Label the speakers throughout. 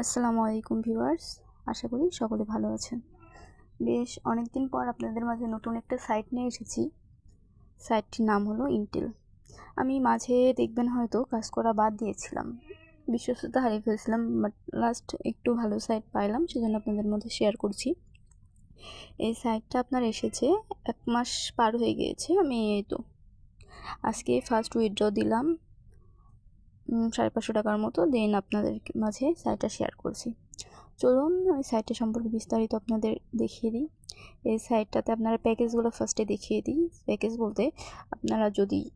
Speaker 1: আসসালামু আলাইকুম ভিউয়ার্স, আশা করি সকলে ভালো আছেন। বেশ অনেক দিন পর আপনাদের মাঝে নতুন একটা সাইট নিয়ে এসেছি। সাইটটির নাম হলো ইন্টেল আমি মাঝে দেখবেন হয়তো কাজ করা বাদ দিয়েছিলাম। বিশ্বস্ততা হারিয়ে ফেলছিলাম বাট লাস্ট একটু ভালো সাইট পাইলাম, সেজন্য আপনাদের মধ্যে শেয়ার করছি। এই সাইটটা আপনার এসেছে এক মাস পার হয়ে গিয়েছে, আমি এই তো। আজকে ফার্স্ট উইথড্র দিলাম সাড়ে পাঁচশো টাকার মতো দেন আপনাদের মাঝে সাইটটা শেয়ার করছি। চলুন ওই সাইটটা সম্পর্কে বিস্তারিত আপনাদের দেখিয়ে দিই। এই সাইটটাতে আপনারা প্যাকেজগুলো ফার্স্টে দেখিয়ে দিই। প্যাকেজ বলতে, আপনারা যদি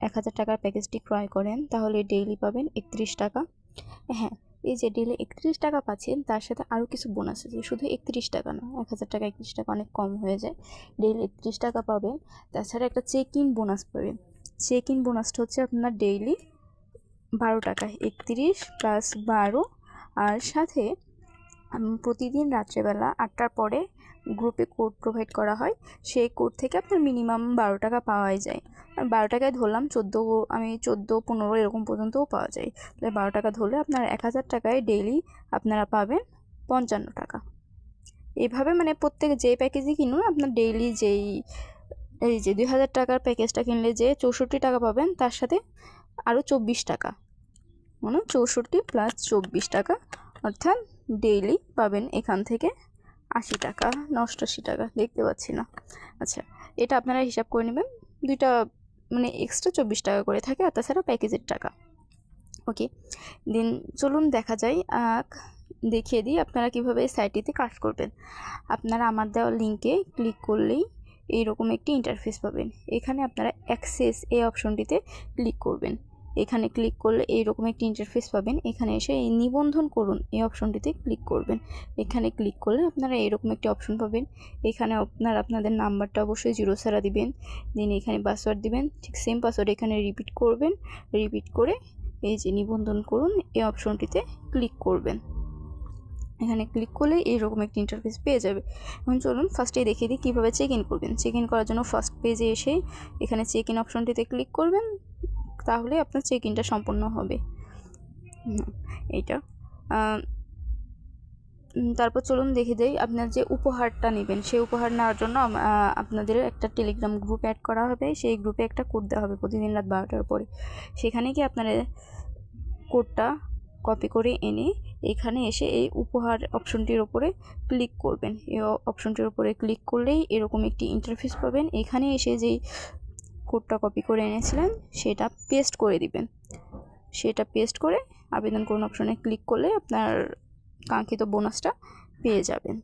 Speaker 1: এক হাজার টাকার প্যাকেজটি ক্রয় করেন, তাহলে ডেইলি পাবেন একত্রিশ টাকা। হ্যাঁ এই যে ডেলি একত্রিশ টাকা পাচ্ছেন, তার সাথে আরও কিছু বোনাস আছে। শুধু একত্রিশ টাকা না, এক হাজার টাকা, একত্রিশ টাকা অনেক কম হয়ে যায়। ডেইলি একত্রিশ টাকা পাবেন। তাছাড়া একটা চেক ইন বোনাস পাবেন। চেক ইন বোনাসটা হচ্ছে আপনার ডেইলি বারো টাকা, একত্রিশ প্লাস বারো আর সাথে প্রতিদিন রাত্রেবেলা আটটার পরে গ্রুপে কোড প্রোভাইড করা হয়। সেই কোড থেকে আপনার মিনিমাম বারো টাকা পাওয়াই যায়। আর বারো টাকায় ধরলাম চোদ্দ, আমি চোদ্দ, পনেরো এরকম পর্যন্তও পাওয়া যায়। তাহলে বারো টাকা ধরলে আপনার এক হাজার টাকায় ডেইলি আপনারা পাবেন পঞ্চান্ন টাকা। এভাবে মানে প্রত্যেক যে প্যাকেজই কিনুন, আপনার ডেইলি যেই, এই যে দুই হাজার টাকার প্যাকেজটা কিনলে যে চৌষট্টি টাকা পাবেন, তার সাথে আরও চব্বিশ টাকা। মানে চৌষট্টি প্লাস চব্বিশ টাকা, অর্থাৎ ডেইলি পাবেন এখান থেকে আশি টাকা অষ্টআশি টাকা, দেখতে পাচ্ছি না। আচ্ছা এটা আপনারা হিসাব করে নেবেন। দুইটা মানে এক্সট্রা চব্বিশ টাকা করে থাকে, আর তাছাড়া প্যাকেজের টাকা। ওকে দিন চলুন দেখা যায় দেখিয়ে দিই আপনারা কীভাবে এই সাইটটিতে কাজ করবেন। আপনারা আমার দেওয়া লিঙ্কে ক্লিক করলেই এইরকম একটি ইন্টারফেস পাবেন। এখানে আপনারা অ্যাক্সেস এই অপশনটিতে ক্লিক করবেন। এখানে ক্লিক করলে এইরকম একটি ইন্টারফেস পাবেন। এখানে এসে এই নিবন্ধন করুন, এই অপশনটিতে ক্লিক করবেন। এখানে ক্লিক করলে আপনারা এরকম একটি অপশন পাবেন। এখানে আপনার, আপনাদের নাম্বারটা অবশ্যই জিরো ছাড়া দিবেন। দেন এখানে পাসওয়ার্ড দিবেন, ঠিক সেম পাসওয়ার্ড এখানে রিপিট করবেন। রিপিট করে এই যে নিবন্ধন করুন, এই অপশনটিতে ক্লিক করবেন। এখানে ক্লিক করলে এইরকম একটি ইন্টারফেস পেয়ে যাবে। এখন চলুন ফার্স্টে দেখিয়ে দিই কীভাবে চেক ইন করবেন। চেক ইন করার জন্য ফার্স্ট পেজে এসে এখানে চেক ইন অপশনটিতে ক্লিক করবেন। তাহলে আপনার চেক ইনটা সম্পূর্ণ হবে এইটা। তারপর চলুন দেখে যাই আপনার যে উপহারটা নেবেন, সেই উপহার নেওয়ার জন্য আপনাদের একটা টেলিগ্রাম গ্রুপ অ্যাড করা হবে। সেই গ্রুপে একটা কোড দেওয়া হবে প্রতিদিন রাত বারোটার পরে। সেখানে কি আপনারা কোডটা কপি করে এনে এখানে এসে এই উপহার অপশনটির ওপরে ক্লিক করবেন। এই অপশনটির ওপরে ক্লিক করলেই এরকম একটি ইন্টারফেস পাবেন। এখানে এসে যেই কোডটা কপি করে এনেছিলেন, সেটা পেস্ট করে দিবেন। সেটা পেস্ট করে আবেদন করুন অপশনে ক্লিক করলে আপনার কাঙ্ক্ষিত বোনাসটা পেয়ে যাবেন।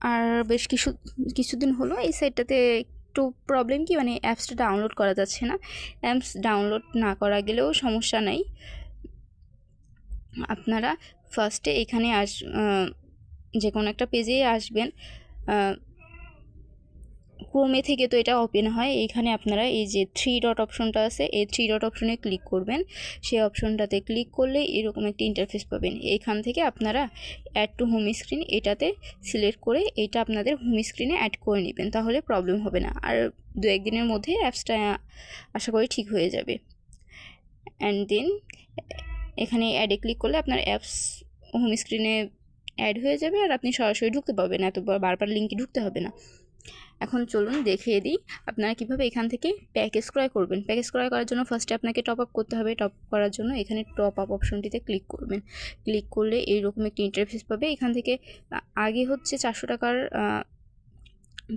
Speaker 1: আর বেশ কিছু, কিছুদিন হলো এই সাইটটাতে একটু প্রবলেম কি মানে অ্যাপসটা ডাউনলোড করা যাচ্ছে না। অ্যাপস ডাউনলোড না করা গেলেও সমস্যা নাই। আপনারা ফার্স্টে এখানে আস যে কোনো একটা পেজে আসবেন। ক্রোমে থেকে তো এটা ওপেন হয়, এইখানে আপনারা এই যে থ্রি ডট অপশনটা আছে, এই থ্রি ডট অপশনে ক্লিক করবেন। সেই অপশনটাতে ক্লিক করলে এরকম একটি ইন্টারফেস পাবেন। এইখান থেকে আপনারা অ্যাড টু হোম স্ক্রিন এটাতে সিলেক্ট করে এটা আপনাদের হোম স্ক্রিনে অ্যাড করে নেবেন, তাহলে প্রবলেম হবে না। আর দু একদিনের মধ্যে অ্যাপসটা আশা করি ঠিক হয়ে যাবে। অ্যান্ড দেন এখানে অ্যাডে ক্লিক করলে আপনার অ্যাপস হোম স্ক্রিনে অ্যাড হয়ে যাবে আর আপনি সরাসরি ঢুকতে পারবেন এত বারবার লিঙ্কে ঢুকতে হবে না। এখন চলুন দেখিয়ে দিই আপনারা কীভাবে এখান থেকে প্যাকেজ ক্রয় করবেন। প্যাকেজ ক্রয় করার জন্য ফার্স্টে আপনাকে টপ আপ করতে হবে। টপ করার জন্য এখানে টপ আপ অপশনটিতে ক্লিক করবেন। ক্লিক করলে এইরকম একটি ইন্টারফেস পাবে। এখান থেকে আগে হচ্ছে চারশো টাকার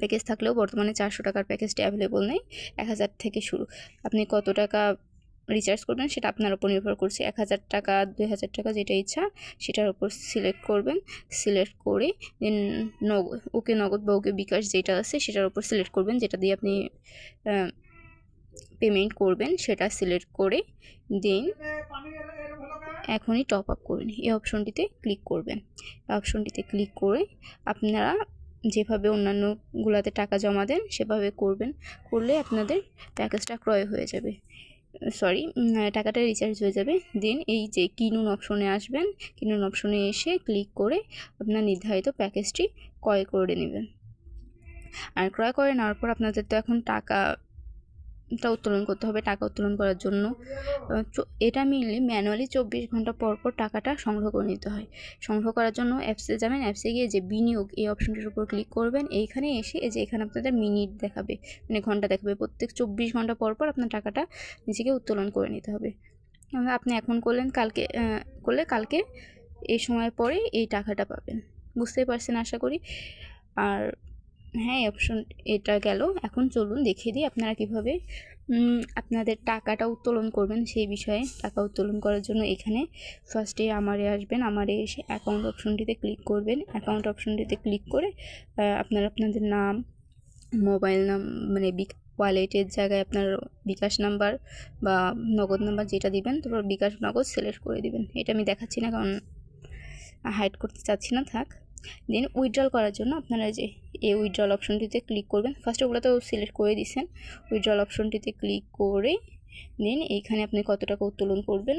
Speaker 1: প্যাকেজ থাকলেও বর্তমানে চারশো টাকার প্যাকেজটি অ্যাভেলেবল নেই। এক হাজার থেকে শুরু। আপনি কত টাকা রিচার্জ করবেন, সেটা আপনার উপর নির্ভর করছে। এক হাজার টাকা, দুই হাজার টাকা যেটা ইচ্ছা, সেটার উপর সিলেক্ট করবেন। সিলেক্ট করে দেন নগদ ওকে নগদ বা ওকে বিকাশ যেটা আছে, সেটার উপর সিলেক্ট করবেন, যেটা দিয়ে আপনি পেমেন্ট করবেন, সেটা সিলেক্ট করে দেন এখনই টপ আপ করবেন এই অপশনটিতে ক্লিক করবেন। অপশনটিতে ক্লিক করে আপনারা যেভাবে অন্যান্যগুলোতে টাকা জমা দেন, সেভাবে করবেন। করলে আপনাদের প্যাকেজটা ক্রয় হয়ে যাবে। সরি টাকাটা রিচার্জ হয়ে যাবে। দেন এই যে কিনুন অপশনে আসবেন কিনুন অপশনে এসে ক্লিক করে আপনার নির্ধারিত প্যাকেজটি ক্রয় করে নেবেন। আর ক্রয় করে নেওয়ার পর আপনাদের তো এখন টাকা টা উত্তোলন করতে হবে টাকা উত্তোলন করার জন্য। এটা মিললে ম্যানুয়ালি চব্বিশ ঘণ্টা পর পর টাকাটা সংগ্রহ করে নিতে হয়। সংগ্রহ করার জন্য অ্যাপসে যাবেন অ্যাপসে গিয়ে যে বিনিয়োগ এই অপশনটির উপর ক্লিক করবেন, এইখানে এসে এই যে এখানে আপনাদের মিনিট দেখাবে মানে ঘণ্টা দেখাবে, প্রত্যেক চব্বিশ ঘণ্টা পর পর আপনার টাকাটা নিজেকে উত্তোলন করে নিতে হবে। আপনি এখন করলেন, কালকে করলে কালকে এই সময় পরে এই টাকাটা পাবেন। বুঝতেই পারছেন আশা করি? আর হ্যাঁ অপশন এটা গেল। এখন চলুন দেখিয়ে দিই আপনারা কীভাবে আপনাদের টাকাটা উত্তোলন করবেন সেই বিষয়ে। টাকা উত্তোলন করার জন্য এখানে ফার্স্টে আমারে আসবেন, আমারে এসে অ্যাকাউন্ট অপশনটিতে ক্লিক করবেন। অ্যাকাউন্ট অপশনটিতে ক্লিক করে আপনারা, আপনাদের নাম মোবাইল নাম মানে ওয়ালেটের জায়গায় আপনার বিকাশ নাম্বার বা নগদ নাম্বার যেটা দিবেন, তারপর বিকাশ নগদ সিলেক্ট করে দিবেন। এটা আমি দেখাচ্ছি না, কারণ হাইড করতে চাচ্ছি না, থাক। দেন উইথড্রল করার জন্য আপনারা যে এই উইথড্রল অপশনটিতে ক্লিক করবেন ফার্স্ট ওগুলো তো সিলেক্ট করে দিচ্ছেন উইথড্রল অপশনটিতে ক্লিক করে দেন এইখানে আপনি কত টাকা উত্তোলন করবেন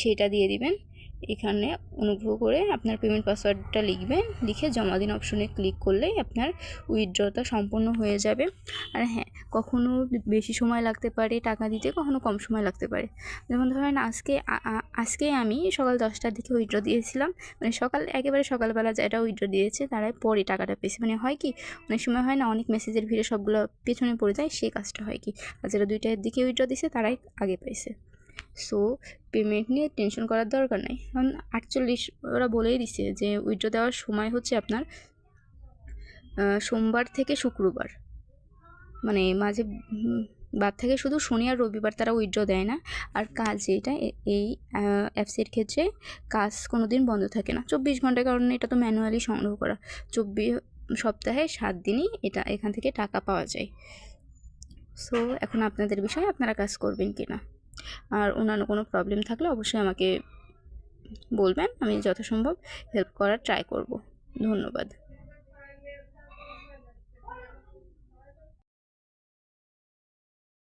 Speaker 1: সেটা দিয়ে দিবেন। এখানে অনুগ্রহ করে আপনার পেমেন্ট পাসওয়ার্ডটা লিখবেন, লিখে জমা দিন অপশনে ক্লিক করলেই আপনার উইথড্রটা সম্পূর্ণ হয়ে যাবে। আর হ্যাঁ কখনো বেশি সময় লাগতে পারে টাকা দিতে, কখনো কম সময় লাগতে পারে। যেমন ধরেন আজকে আজকে আমি সকাল দশটার দিকে উইথড্র দিয়েছিলাম। মানে সকাল, একেবারে সকালবেলা যেটা উইথড্র দিয়েছে, তারাই পরে টাকাটা পেয়েছে। মানে হয় কি, অনেক সময় হয় না, অনেক মেসেজের ভিড়ে সবগুলো পেছনে পড়ে যায়, সেই কাজটা হয় কি আর যারা দুইটার দিকে উইথড্র দিয়েছে, তারাই আগে পাইছে। সো পেমেন্ট নিয়ে টেনশন করার দরকার নেই। কারণ আটচল্লিশ ওরা বলেই দিছে যে উইথড্র দেওয়ার সময় হচ্ছে আপনার সোমবার থেকে শুক্রবার। মানে মাঝে বাদ থেকে শুধু শনি আর রবিবার তারা উইথড্র দেয় না। আর কাজ এটা এই অ্যাপসের ক্ষেত্রে কাজ কোনো দিন বন্ধ থাকে না। চব্বিশ ঘণ্টার কারণে এটা তো ম্যানুয়ালি সংগ্রহ করা। চব্বিশ সপ্তাহে সাত দিনই এটা এখান থেকে টাকা পাওয়া যায়। সো এখন আপনাদের বিষয়ে আপনারা কাজ করবেন কি না আর অন্যান্য কোনো প্রবলেম থাকলে অবশ্যই আমাকে বলবেন, আমি যথাসম্ভব হেল্প করার ট্রাই করব। ধন্যবাদ।